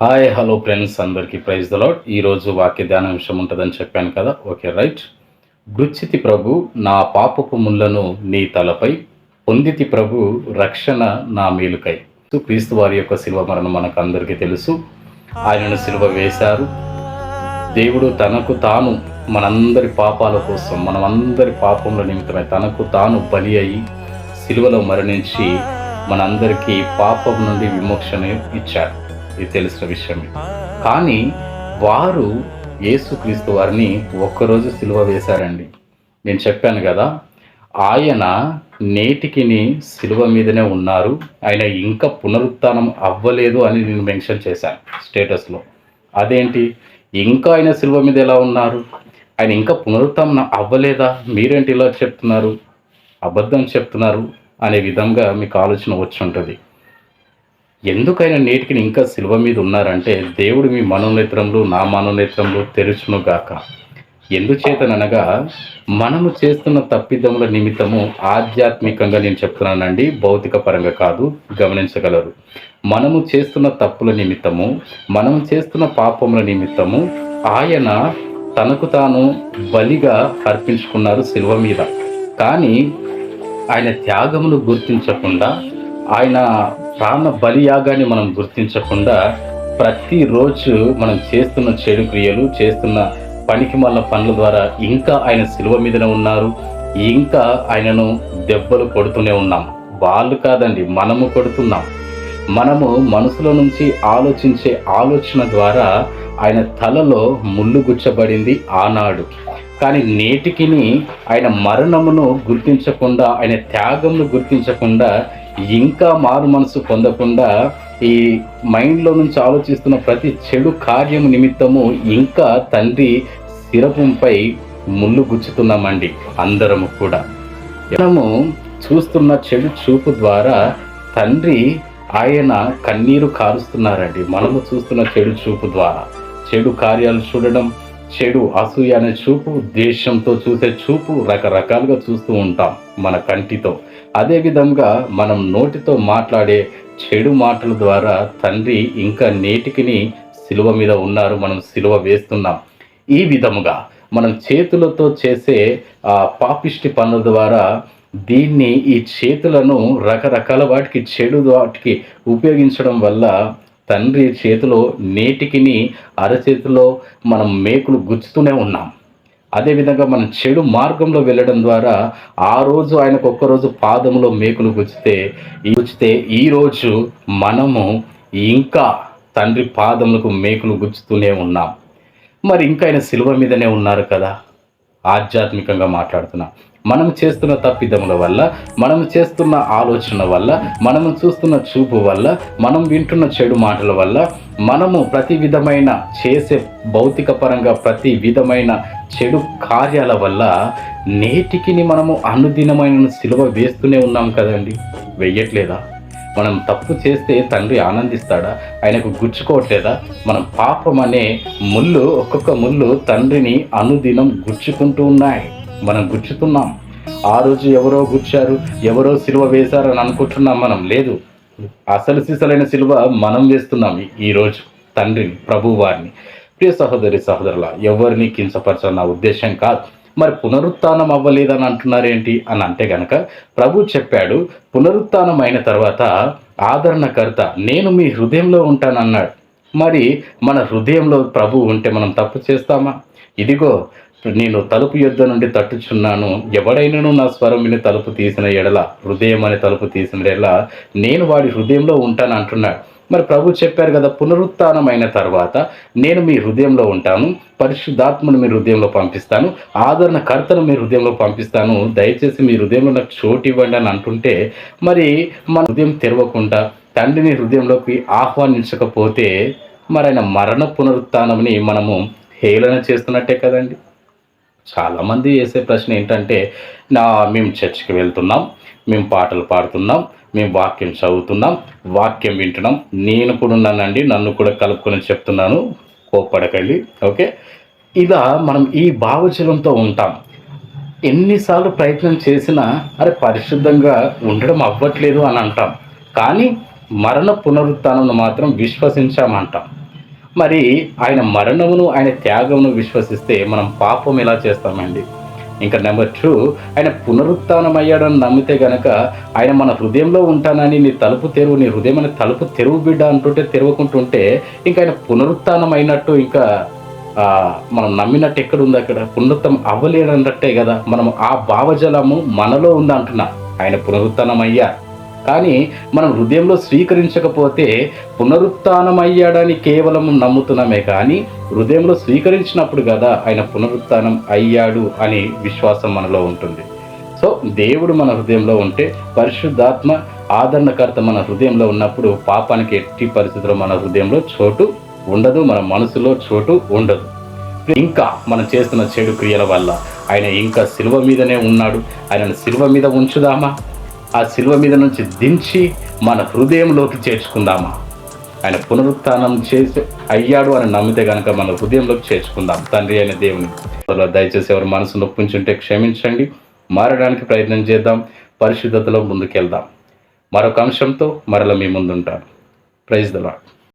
Hi hello friends అందరికీ praise the Lord ఈరోజు వాక్య ధ్యాన విషయం ఉంటుందని చెప్పాను కదా? ఓకే రైట్ గృచ్చితి ప్రభు నా పాపపు ముళ్ళను నీ తలపై పొందితి ప్రభు రక్షణ నా మేలుకై. క్రీస్తు వారి యొక్క శిల్వ మరణం మనకు అందరికీ తెలుసు. ఆయనను శిలువ వేశారు. దేవుడు తనకు తాను మనందరి పాపాల కోసం మనమందరి పాపముల నిమిత్తమై తనకు తాను బలి అయి శిలువలో మరణించి మనందరికీ పాపం నుండి విమోక్షణ ఇచ్చారు ఇది తెలిసిన విషయమే కానీ వారు యేసుక్రీస్తు వారిని ఒక్కరోజు సిలువ వేశారండి. నేను చెప్పాను కదా ఆయన నేటికిని సిలువ మీదనే ఉన్నారు. ఆయన ఇంకా పునరుత్నం అవ్వలేదు అని నేను మెన్షన్ చేశాను స్టేటస్లో. అదేంటి? ఇంకా ఆయన సిలువ మీద ఎలా ఉన్నారు? ఆయన ఇంకా పునరుత్నం అవ్వలేదా? మీరేంటి ఇలా చెప్తున్నారు? అబద్ధం చెప్తున్నారు అనే విధంగా మీకు ఆలోచన వచ్చి ఉంటుంది. ఎందుకైనా నేటికి ఇంకా శిల్వ మీద ఉన్నారంటే దేవుడు మీ మనోనేత్రంలో నా మనోనేత్రంలో తెరుచును గాక. ఎందుచేతననగా మనము చేస్తున్న తప్పిదముల నిమిత్తము ఆధ్యాత్మికంగా నేను చెప్తున్నానండి భౌతిక పరంగా కాదు గమనించగలరు. మనము చేస్తున్న తప్పుల నిమిత్తము మనం చేస్తున్న పాపముల నిమిత్తము ఆయన తనకు తాను బలిగా అర్పించుకున్నారు శిల్వ మీద. కానీ ఆయన త్యాగమును గుర్తించకుండా ఆయన ప్రాణ బలియాగాన్ని మనం గుర్తించకుండా ప్రతిరోజు మనం చేస్తున్న చెడు క్రియలు చేస్తున్న పనికి మళ్ళ పనుల ద్వారా ఇంకా ఆయన సిలువ మీదనే ఉన్నారు. ఇంకా ఆయనను దెబ్బలు కొడుతూనే ఉన్నాం. వాళ్ళు కాదండి మనము కొడుతున్నాం. మనము మనసులో నుంచి ఆలోచించే ఆలోచన ద్వారా ఆయన తలలో ముళ్ళు గుచ్చబడింది ఆనాడు. కానీ నేటికిని ఆయన మరణమును గుర్తించకుండా ఆయన త్యాగమును గుర్తించకుండా ఇంకా మారు మనసు పొందకుండా ఈ మైండ్లో నుంచి ఆలోచిస్తున్న ప్రతి చెడు కార్యము నిమిత్తము ఇంకా తండ్రి శిరపంపై ముళ్ళు గుచ్చుతున్నామండి అందరము కూడా. మనము చూస్తున్న చెడు చూపు ద్వారా తండ్రి ఆయన కన్నీరు కారుస్తున్నారండి. మనము చూస్తున్న చెడు చూపు ద్వారా. చెడు కార్యాలు చూడడం చెడు అసూయ అనే చూపు దేశంతో చూసే చూపు రకరకాలుగా చూస్తూ ఉంటాం మన కంటితో. అదేవిధంగా మనం నోటితో మాట్లాడే చెడు మాటల ద్వారా తండ్రి ఇంకా నేటికిని సిలువ మీద ఉన్నారు మనం సిలువ వేస్తున్నాం. ఈ విధముగా మనం చేతులతో చేసే ఆ పాపిష్టి పనుల ద్వారా దీన్ని ఈ చేతులను రకరకాల వాటికి చెడు వాటికి ఉపయోగించడం వల్ల తండ్రి చేతిలో నేటికిని అరచేతిలో మనం మేకులు గుచ్చుతూనే ఉన్నాం. అదేవిధంగా మనం చెడు మార్గంలో వెళ్ళడం ద్వారా ఆ రోజు ఆయనకు ఒక్కరోజు పాదంలో మేకులు గుచ్చితే గుచ్చితే ఈరోజు మనము ఇంకా తండ్రి పాదములకు మేకులు గుచ్చుతూనే ఉన్నాం. మరి ఇంకా ఆయన సిలువ మీదనే ఉన్నారు కదా? ఆధ్యాత్మికంగా మాట్లాడుతున్నాం. మనం చేస్తున్న తప్పిదముల వల్ల మనం చేస్తున్న ఆలోచన వల్ల మనము చూస్తున్న చూపు వల్ల మనం వింటున్న చెడు మాటల వల్ల మనము ప్రతి విధమైన చేసే భౌతిక పరంగా ప్రతి విధమైన చెడు కార్యాల వల్ల నేటికిని మనము అనుదినమైన సిలువ వేస్తూనే ఉన్నాం కదండి. వెయ్యట్లేదా? మనం తప్పు చేస్తే తండ్రి ఆనందిస్తాడా? ఆయనకు గుచ్చుకోవట్లేదా? మనం పాపం అనే ముళ్ళు ఒక్కొక్క ముళ్ళు తండ్రిని అనుదినం గుచ్చుకుంటూ ఉన్నాయి. మనం గుచ్చుతున్నాం. ఆ రోజు ఎవరో గుచ్చారు ఎవరో సిలువ వేశారని అనుకుంటున్నాం మనం. లేదు అసలు సిసలైన సిలువ మనం వేస్తున్నాం ఈ- ఈరోజు తండ్రిని ప్రభు వారిని. ప్రియ సహోదరి సహోదరుల ఎవరిని కించపరచాలన్న నా ఉద్దేశం కాదు. మరి పునరుత్నం అవ్వలేదని అంటున్నారేంటి అని అంటే గనక ప్రభు చెప్పాడు పునరుత్నం అయిన తర్వాత ఆదరణకర్త నేను మీ హృదయంలో ఉంటానన్నాడు. మరి మన హృదయంలో ప్రభు ఉంటే మనం తప్పు చేస్తామా? ఇదిగో నేను తలుపు యుద్ధ నుండి తట్టుచున్నాను. ఎవడైనను నా స్వరం విని తలుపు తీసిన ఎడల హృదయం అనే తలుపు తీసిన ఎడల నేను వాడి హృదయంలో ఉంటాను అంటున్నాడు. మరి ప్రభు చెప్పారు కదా పునరుత్నమైన అయిన తర్వాత నేను మీ హృదయంలో ఉంటాను పరిశుద్ధాత్మను మీ హృదయంలో పంపిస్తాను ఆదరణ కర్తను మీ హృదయంలో పంపిస్తాను దయచేసి మీ హృదయంలో నాకు చోటు ఇవ్వండి అని అంటుంటే మరి మన హృదయం తెరవకుండా తండ్రిని హృదయంలోకి ఆహ్వానించకపోతే మరి ఆయన మరణ పునరుత్నమని మనము హేళన చేస్తున్నట్టే కదండి. చాలామంది వేసే ప్రశ్న ఏంటంటే నా మేము చర్చికి వెళ్తున్నాం మేము పాటలు పాడుతున్నాం మేము వాక్యం చదువుతున్నాం వాక్యం వింటున్నాం నేను కూడా ఉన్నానండి నన్ను కూడా కలుపుకొని చెప్తున్నాను. కోప్పడకండి ఓకే? ఇలా మనం ఈ భావజలంతో ఉంటాం. ఎన్నిసార్లు ప్రయత్నం చేసినా అరే పరిశుద్ధంగా ఉండడం అవ్వట్లేదు అని అంటాం. కానీ మరణ పునరుత్థానం మాత్రం విశ్వసించామంటాం. మరి ఆయన మరణమును ఆయన త్యాగమును విశ్వసిస్తే మనం పాపం ఎలా చేస్తామండి? ఇంకా నెంబర్ టూ ఆయన పునరుత్థానం అయ్యాడని నమ్మితే గనక ఆయన మన హృదయంలో ఉంటానని నీ తలుపు తెరువు నీ హృదయం అనే తలుపు తెరువు బిడ్డ అంటుంటే తెరవకుంటుంటే ఇంకా ఆయన పునరుత్థానం అయినట్టు ఇంకా మనం నమ్మినట్టు ఎక్కడ ఉంది అక్కడ? పునరుత్తం అవ్వలేడన్నట్టే కదా. మనం ఆ భావజలము మనలో ఉంది అంటున్నా ఆయన పునరుత్థానం అయ్యా కానీ మనం హృదయంలో స్వీకరించకపోతే పునరుత్థానం అయ్యాడని కేవలం నమ్ముతున్నామే కానీ హృదయంలో స్వీకరించినప్పుడు కదా ఆయన పునరుత్నం అయ్యాడు అని విశ్వాసం మనలో ఉంటుంది. సో దేవుడు మన హృదయంలో ఉంటే పరిశుద్ధాత్మ ఆదరణకర్త మన హృదయంలో ఉన్నప్పుడు పాపానికి ఎట్టి పరిస్థితుల్లో మన హృదయంలో చోటు ఉండదు మన మనసులో చోటు ఉండదు. ఇంకా మనం చేస్తున్న చెడు క్రియల వల్ల ఆయన ఇంకా శిలువ మీదనే ఉన్నాడు. ఆయనను శిలువ మీద ఉంచుదామా? ఆ శిలువ మీద నుంచి దించి మన హృదయంలోకి చేర్చుకుందామా? ఆయన పునరుత్నం చేసి అయ్యాడు అని నమ్మితే కనుక మన హృదయంలోకి చేర్చుకుందాం. తండ్రి అయిన దేవుని దయచేసి ఎవరి మనసు నొప్పించుంటే క్షమించండి. మారడానికి ప్రయత్నం చేద్దాం. పరిశుద్ధతలో ముందుకెళ్దాం. మరొక అంశంతో మరల మీ ముందుంటాను. Praise the lord